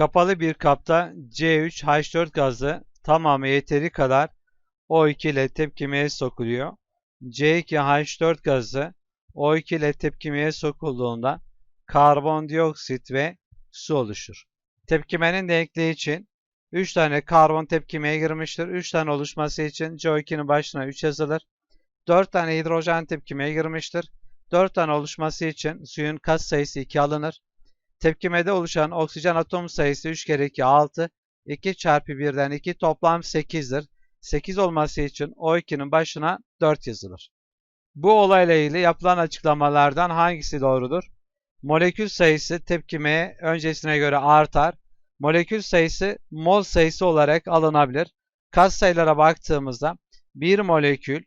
Kapalı bir kapta C3H4 gazı tamamı yeteri kadar O2 ile tepkimeye sokuluyor. C2H4 gazı O2 ile tepkimeye sokulduğunda karbondioksit ve su oluşur. Tepkimenin denkliği için 3 tane karbon tepkimeye girmiştir. 3 tane oluşması için CO2'nin başına 3 yazılır. 4 tane hidrojen tepkimeye girmiştir. 4 tane oluşması için suyun kat sayısı 2 alınır. Tepkimede oluşan oksijen atom sayısı 3 kere 2 6. 2 çarpı 1'den 2 toplam 8'dir. 8 olması için O2'nin başına 4 yazılır. Bu olayla ilgili yapılan açıklamalardan hangisi doğrudur? Molekül sayısı tepkimeye öncesine göre artar. Molekül sayısı mol sayısı olarak alınabilir. Kat sayılara baktığımızda 1 molekül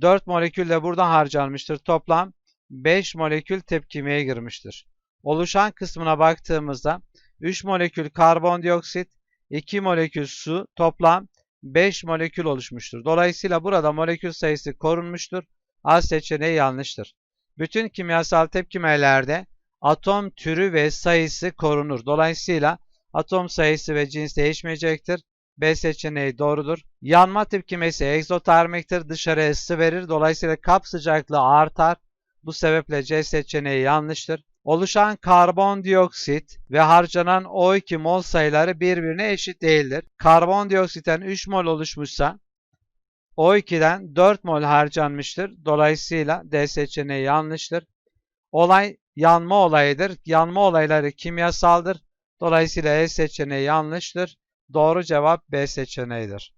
4 molekül de buradan harcanmıştır. Toplam 5 molekül tepkimeye girmiştir. Oluşan kısmına baktığımızda 3 molekül karbondioksit, 2 molekül su toplam 5 molekül oluşmuştur. Dolayısıyla burada molekül sayısı korunmuştur. A seçeneği yanlıştır. Bütün kimyasal tepkimelerde atom türü ve sayısı korunur. Dolayısıyla atom sayısı ve cins değişmeyecektir. B seçeneği doğrudur. Yanma tepkimesi egzotermiktir. Dışarıya ısı verir. Dolayısıyla kap sıcaklığı artar. Bu sebeple C seçeneği yanlıştır. Oluşan karbondioksit ve harcanan O2 mol sayıları birbirine eşit değildir. Karbondioksitten 3 mol oluşmuşsa O2'den 4 mol harcanmıştır. Dolayısıyla D seçeneği yanlıştır. Olay yanma olayıdır. Yanma olayları kimyasaldır. Dolayısıyla E seçeneği yanlıştır. Doğru cevap B seçeneğidir.